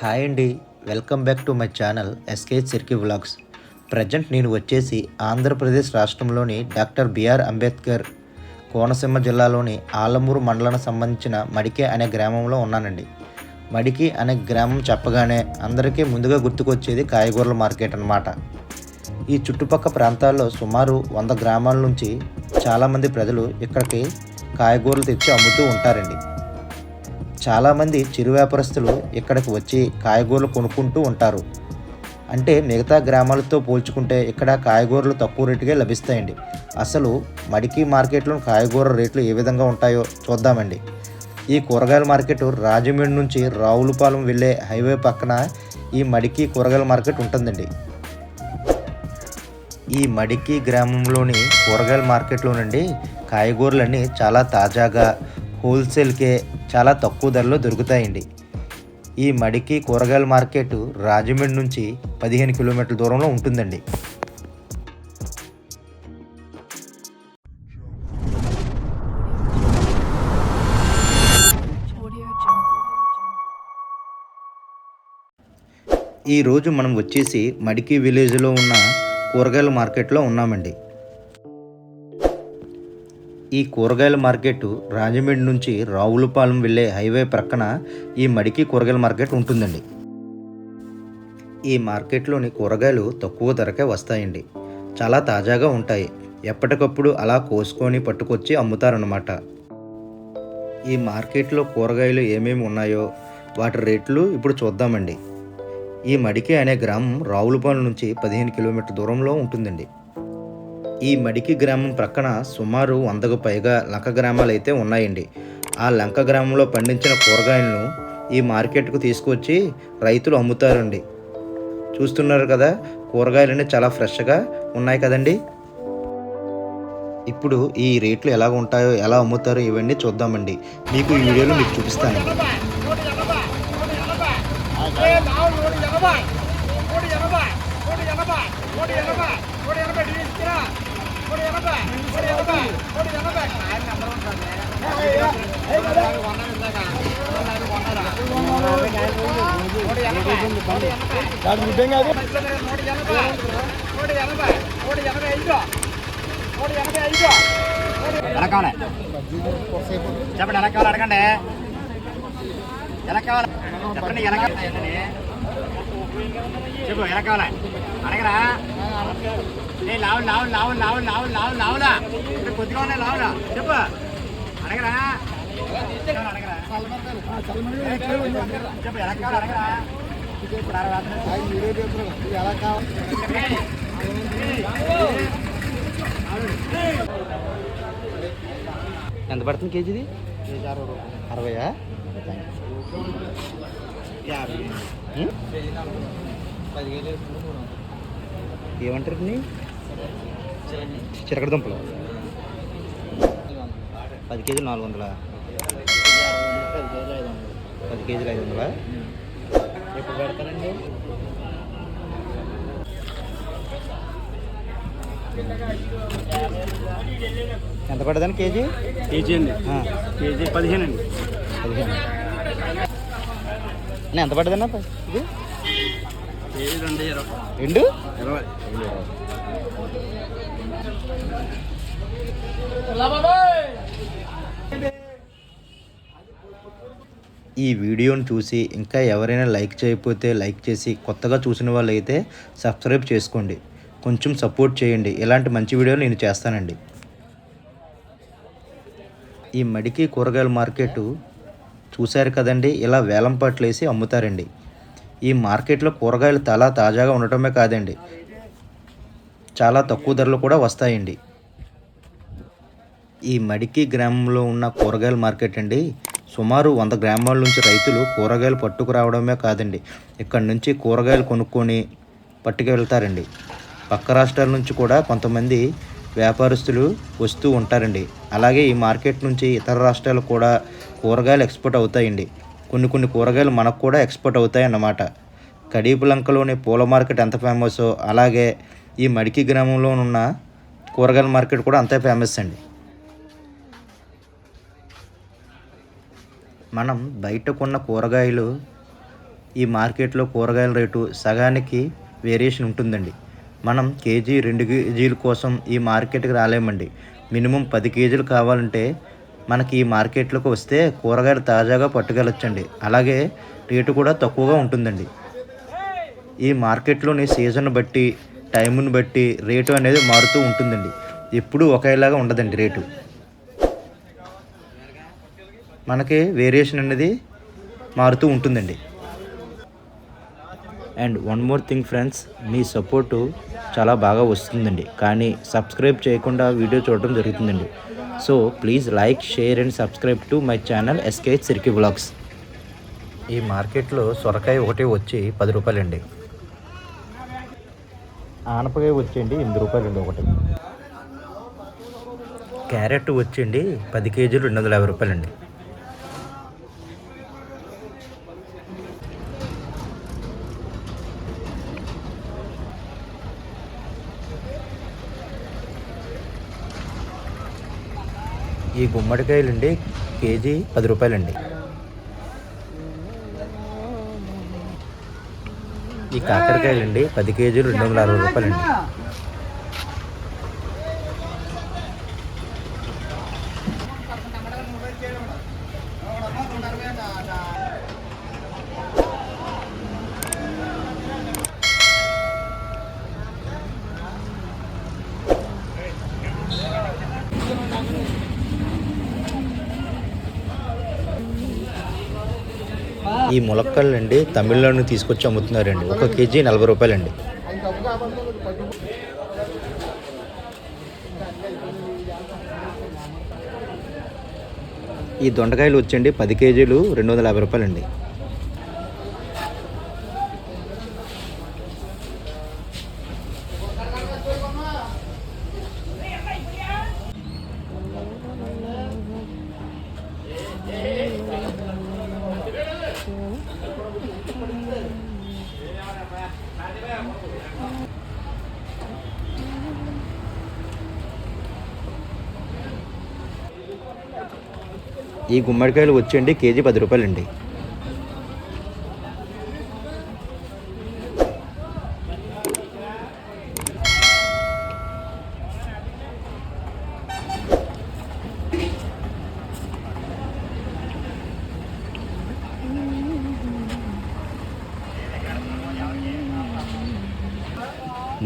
Hi అండి welcome back to my channel SK సిర్కి vlogs. Present నేను వచ్చేసి ఆంధ్రప్రదేశ్ రాష్ట్రంలోని డాక్టర్ బిఆర్ అంబేద్కర్ కోనసీమ జిల్లాలోని ఆలమూరు మండలానికి సంబంధించిన మడికే అనే గ్రామంలో ఉన్నానండి. మడికి అనే గ్రామం చెప్పగానే అందరికీ ముందుగా గుర్తుకొచ్చేది కాయగూరల మార్కెట్ అన్నమాట. ఈ చుట్టుపక్క ప్రాంతాల్లో సుమారు వంద గ్రామాల నుంచి చాలామంది ప్రజలు ఇక్కడికి కాయగూరలు తెచ్చి అమ్ముతూ ఉంటారండి. చాలామంది చిరు వ్యాపారస్తులు ఇక్కడికి వచ్చి కాయగూరలు కొనుక్కుంటూ ఉంటారు. అంటే మిగతా గ్రామాలతో పోల్చుకుంటే ఇక్కడ కాయగూరలు తక్కువ రేటుకే లభిస్తాయండి. అసలు మడికి మార్కెట్లో కాయగూర రేట్లు ఏ విధంగా ఉంటాయో చూద్దామండి. ఈ కూరగాయల మార్కెట్ రాజమండ్రి నుంచి రావులపాలెం వెళ్ళే హైవే పక్కన ఈ మడికి కూరగాయల మార్కెట్ ఉంటుందండి. ఈ మడికి గ్రామంలోని కూరగాయల మార్కెట్లో నుండి కాయగూరలన్నీ చాలా తాజాగా హోల్సేల్కే చాలా తక్కువ ధరలో దొరుకుతాయండి. ఈ మడికి కూరగాయల మార్కెట్ రాజమండ్రి నుంచి పదిహేను కిలోమీటర్ల దూరంలో ఉంటుందండి. ఈరోజు మనం వచ్చేసి మడికి విలేజ్లో ఉన్న కూరగాయల మార్కెట్లో ఉన్నామండి. ఈ కూరగాయల మార్కెట్ రాజమండ్రి నుంచి రావులపాలెం వెళ్ళే హైవే ప్రక్కన ఈ మడికి కూరగాయల మార్కెట్ ఉంటుందండి. ఈ మార్కెట్లోని కూరగాయలు తక్కువ ధరకే వస్తాయండి. చాలా తాజాగా ఉంటాయి. ఎప్పటికప్పుడు అలా కోసుకొని పట్టుకొచ్చి అమ్ముతారనమాట ఈ మార్కెట్లో కూరగాయలు ఏమేమి ఉన్నాయో వాటి రేట్లు ఇప్పుడు చూద్దామండి. ఈ మడికి అనే గ్రామం రావులపాలెం నుంచి పదిహేను కిలోమీటర్ దూరంలో ఉంటుందండి. ఈ మడికి గ్రామం ప్రక్కన సుమారు వందకు పైగా లంక గ్రామాలు అయితే ఉన్నాయండి ఆ లంక గ్రామంలో పండించిన కూరగాయలను ఈ మార్కెట్కు తీసుకొచ్చి రైతులు అమ్ముతారండి చూస్తున్నారు కదా కూరగాయలన్నీ చాలా ఫ్రెష్గా ఉన్నాయి కదండి ఇప్పుడు ఈ రేట్లు ఎలా ఉంటాయో ఎలా అమ్ముతారో ఇవన్నీ చూద్దామండి మీకు ఈ వీడియోలో మీకు చూపిస్తాను ఎలా కావాలి చెప్పండి ఎలా కావాలి అడగండి ఎలా కావాలి చెప్పండి ఎలా కావాలి చెప్పు ఎలా కావాలి అడగరా ఏ లావు లావు లావు లావు లావు లావు లావులా కొద్దిగా ఉన్నాయి లావులా చెప్పు. అడగరా. అడగరా చెప్పు ఎలా కావాలి అడగరా. ఎలా కావాలి ఎంత పడుతుంది కేజీది అరవయా? యాభై. ఉం? ఏమంటారు చిరకడ దుంపలు. పది కేజీలు నాలుగు వందలా? పది కేజీలు ఐదు వందలా? ఎప్పుడు పెడతారండి? ఎంత పడదని కేజీ? కేజీ అండి. కేజీ పదిహేను అండి. పదిహేను. ఎంత పడ్డదన్న ఇది? రెండు? ఇరవై ఈ వీడియోని చూసి ఇంకా ఎవరైనా లైక్ చేయకపోతే లైక్ చేసి కొత్తగా చూసిన వాళ్ళు అయితే సబ్స్క్రైబ్ చేసుకోండి. కొంచెం సపోర్ట్ చేయండి. ఇలాంటి మంచి వీడియోలు నేను చేస్తానండి. ఈ మడికి కూరగాయల మార్కెట్ చూశారు కదండి? ఇలా వేలంపాట్లు వేసి అమ్ముతారండి. ఈ మార్కెట్లో కూరగాయలు చాలా తాజాగా ఉండటమే కాదండి. చాలా తక్కువ ధరలు కూడా వస్తాయండి. ఈ మడికి గ్రామంలో ఉన్న కూరగాయల మార్కెట్ అండి సుమారు వంద గ్రామాల నుంచి రైతులు కూరగాయలు పట్టుకురావడమే కాదండి. ఇక్కడ నుంచి కూరగాయలు కొనుక్కొని పట్టుకు వెళ్తారండి. పక్క రాష్ట్రాల నుంచి కూడా కొంతమంది వ్యాపారస్తులు వస్తూ ఉంటారండి. అలాగే ఈ మార్కెట్ నుంచి ఇతర రాష్ట్రాలు కూడా కూరగాయలు ఎక్స్పోర్ట్ అవుతాయండి. కొన్ని కొన్ని కూరగాయలు మనకు కూడా ఎక్స్పోర్ట్ అవుతాయి అన్నమాట కడీపులంకలోని పూల మార్కెట్ ఎంత ఫేమసో అలాగే ఈ మడికి గ్రామంలో ఉన్న కూరగాయల మార్కెట్ కూడా అంతే ఫేమస్ అండి. మనం బయట కొన్న కూరగాయలు ఈ మార్కెట్లో కూరగాయల రేటు సగానికి వేరియేషన్ ఉంటుందండి. మనం కేజీ రెండు కేజీల కోసం ఈ మార్కెట్కి రాలేమండి. మినిమం పది కేజీలు కావాలంటే మనకి ఈ మార్కెట్లోకి వస్తే కూరగాయలు తాజాగా పట్టుకెళ్ళొచ్చండి. అలాగే రేటు కూడా తక్కువగా ఉంటుందండి. ఈ మార్కెట్లోని సీజన్ బట్టి టైంను బట్టి రేటు అనేది మారుతూ ఉంటుందండి. ఎప్పుడూ ఒకేలాగా ఉండదండి రేటు. మనకి వేరియేషన్ అనేది మారుతూ ఉంటుందండి. And one more thing friends me support చాలా బాగా వస్తుందండి. కానీ సబ్స్క్రైబ్ చేయకుండా వీడియో చూడడం జరుగుతుందండి. So please like share and subscribe to my channel SK సిరికి బ్లాగ్స్ ఈ మార్కెట్లో సొరకాయ ఒకటి వచ్చి పది రూపాయలండి. ఆనపకాయ వచ్చేయండి ఎనిమిది రూపాయలండి ఒకటి. క్యారెట్ వచ్చేయండి పది కేజీలు రెండు వందల యాభై రూపాయలండి. ఈ గుమ్మడికాయలండి. కేజీ పది రూపాయలండి. ఈ కాకరకాయలండి పది కేజీలు రెండు వందల అరవై రూపాయలండి. ఈ ములక్కలండి తమిళనాడు తీసుకొచ్చి అమ్ముతున్నారండి. ఒక కేజీ నలభై రూపాయలండి. ఈ దొండకాయలు వచ్చండి పది కేజీలు రెండు వందల యాభై రూపాయలండి. ఈ గుమ్మడికాయలు వచ్చేయండి కేజీ పది రూపాయలండి.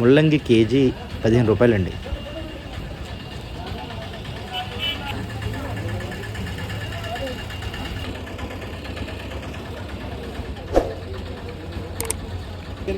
ముల్లంగి కేజీ పదిహేను రూపాయలండి.